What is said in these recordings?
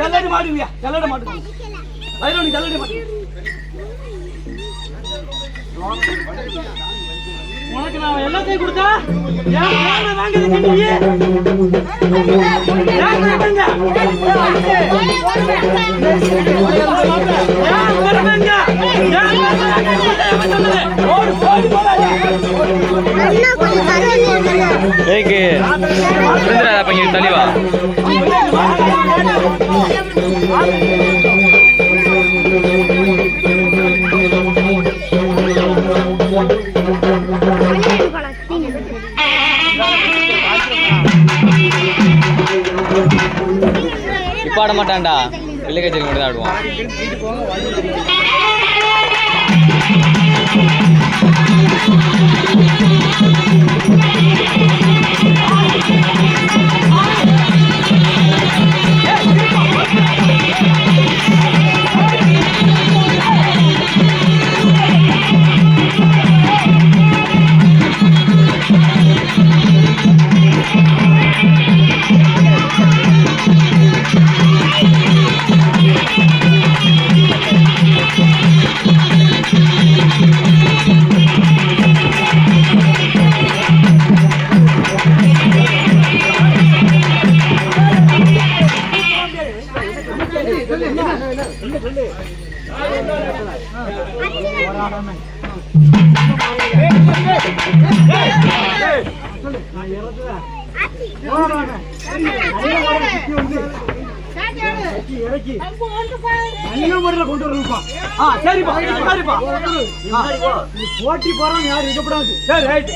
ஜல்லடி மாடுங்கய்யா ஜல்லடி மாடு வைரவனி ஜல்லடி மாடு உனக்கு நான் எல்லாத்தையும் கொடுத்தா ஏன் ஏன் வாங்குறதுக்கு நீ ஏன் வாங்குறீங்க? ஏன் வருவீங்க? ஏன் வருவீங்க? ஓடு, ஓடி போடாத. ஏக்கு விருந்துடா இப்பாட மாட்டான்டா வெள்ளை கச்சேரி மட்டும் தான் ஆடுவான். கொண்டு வரணும்ப்பா ஆ சரிப்பா சரிப்பா போட்டி போறோம் யாரும் இருக்கப்படாது சரி ரைட்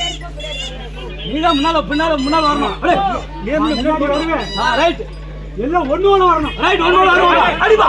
நீதான் முன்னால பின்னால முன்னால வரணும் அடே, நீ என்ன முன்னாடி ஆ ரைட் எல்லாம் ஒண்ணு ஒண்ணு வரணும் ரைட் ஒண்ணு ஒண்ணு வரணும் அடிப்பா